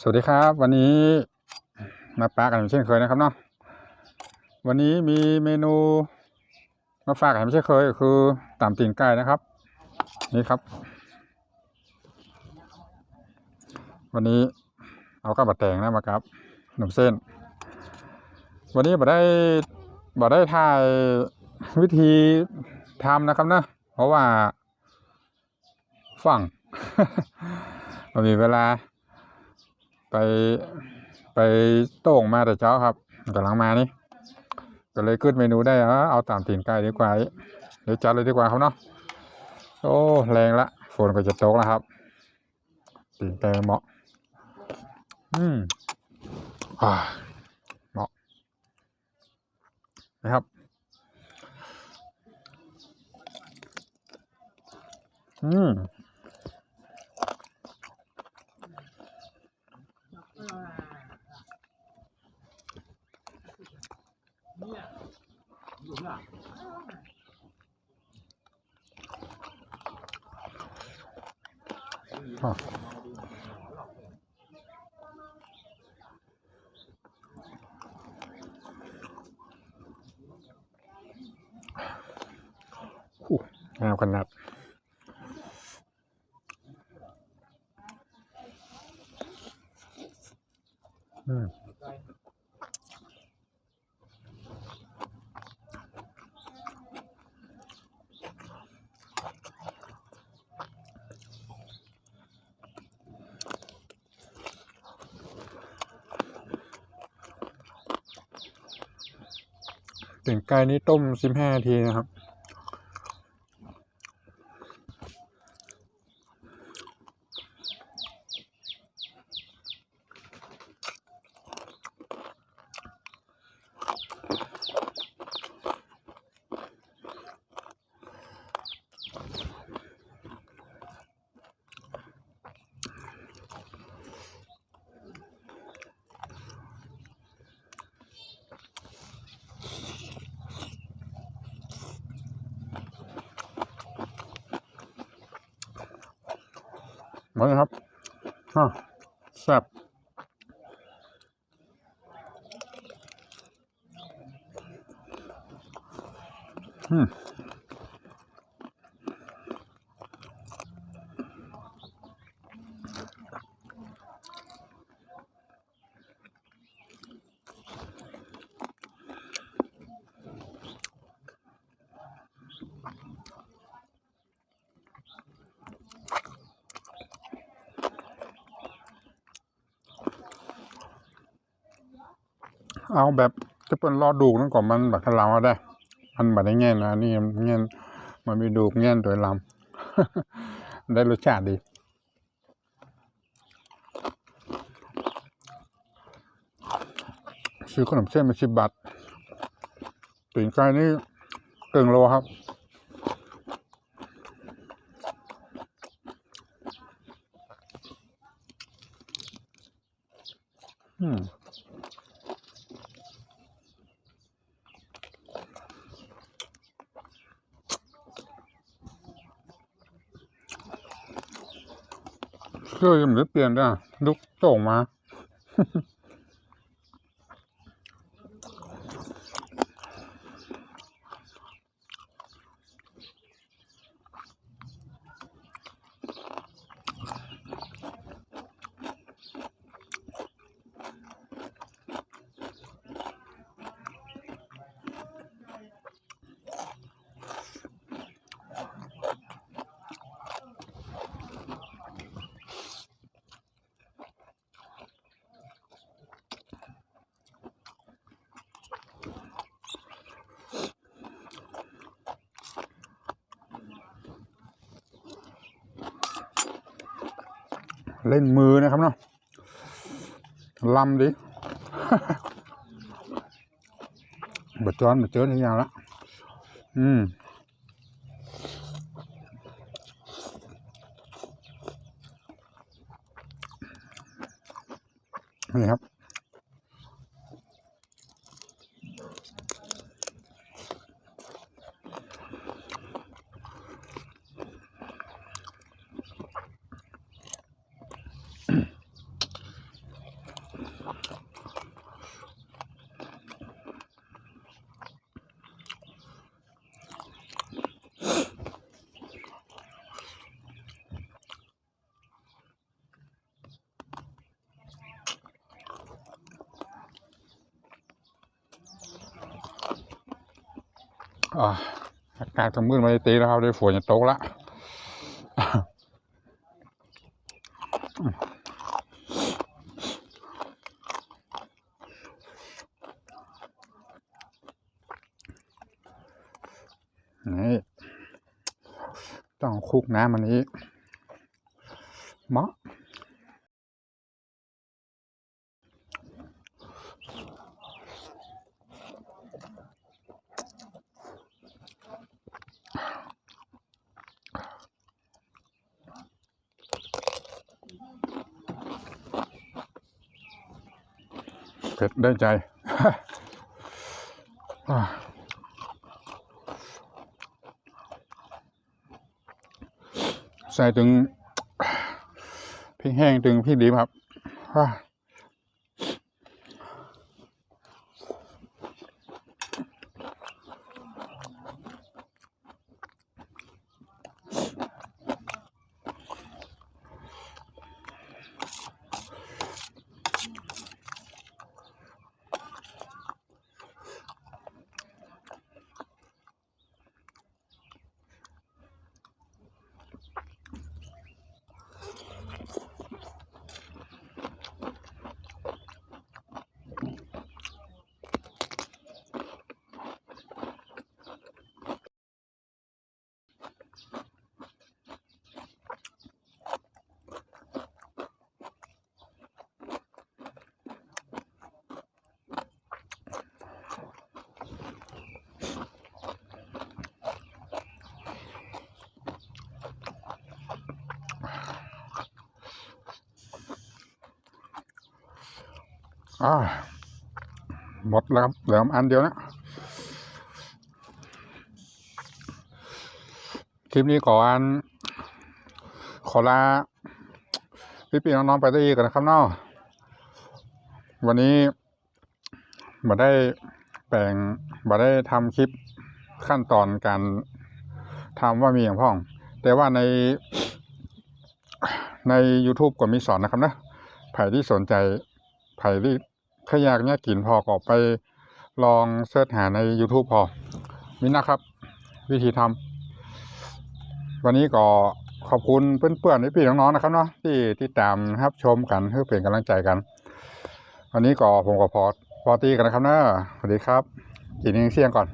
สวัสดีครับ วันนี้มาปากันเช่นเคยนะครับเนาะวันนี้มีเมนูมาฝากกันเช่นเคย คือตามตีนไก่นะครับ นี่ครับ วันนี้เอากับบัดแตงนะมาครับขนมเส้น วันนี้บ่ได้บ่ได้ถ่ายวิธีทำนะครับนะเพราะว่าฝั่งมันมีเวลา ไปไปโต่งมาแต่เช้าครับกำลังมานี่ก็เลยขึ้นเมนูได้เอาเอาตามตีนไก่ดีกว่าเดี๋ยวจัดเลยดีกว่าครับเนาะโอ้แรงละฝนก็จะตกแล้วครับตีนไก่เหมาะ อืมอ่าเหมาะนะครับ อืม อะอู้งามขนาดอืม ถึงไก่นี้ต้มสิบห้านาทีนะครับ มาเลยครับฮะแซ่บอืม เอาแบบจะเป็นรอดูกนั่นก่อนมันแบบเราได้ มันแบบได้แง่นนะนี่แง่มันมีดูกแง่โดยลำได้รสชาติดีซื้อขนมเส้นมาสิบบาทตีนไก่นี่เกิงโลครับ อืม เครื่องยังไม่เปลี่ยนด้วยอะลุกโต่งมา เล่นมือนะครับเนาะลำดิบดจอนบดเจอทุกอย่างละอืมนี่ครับ อ่าอากาศขมืดมาตีแล้วครับได้ฝนจะตกละ นี่ต้องคุกน้ำมันนี้เหมาะเผ็ดได้ใจ อ่า ใส่ถึงพริกแห้งถึงพริกดิบครับ หมดแล้วครับเหลืออันเดียวนะคลิปนี้ขออัน ขอลาพี่ๆน้องๆไปได้อีกกันนะครับเนาะวันนี้มาได้แปลงมาได้ทำคลิปขั้นตอนการทำว่ามีอย่างพ่อง แต่ว่าในใน YouTube ก็มีสอนนะครับนะใครที่สนใจใครที่ ถ้าอยากเนี่ยกินพอก็ไปลองเสิร์ชหาใน YouTube พอมินะครับ วิธีทำวันนี้ก็ขอบคุณเพื่อนๆพี่ๆน้องๆนะครับเนาะที่ที่ตามครับชมกันเพื่อเป็นกำลังใจกัน วันนี้ก็ผมก็พอพอตีกันนะครับเนอะสวัสดีครับกินเองเสี่ยงก่อน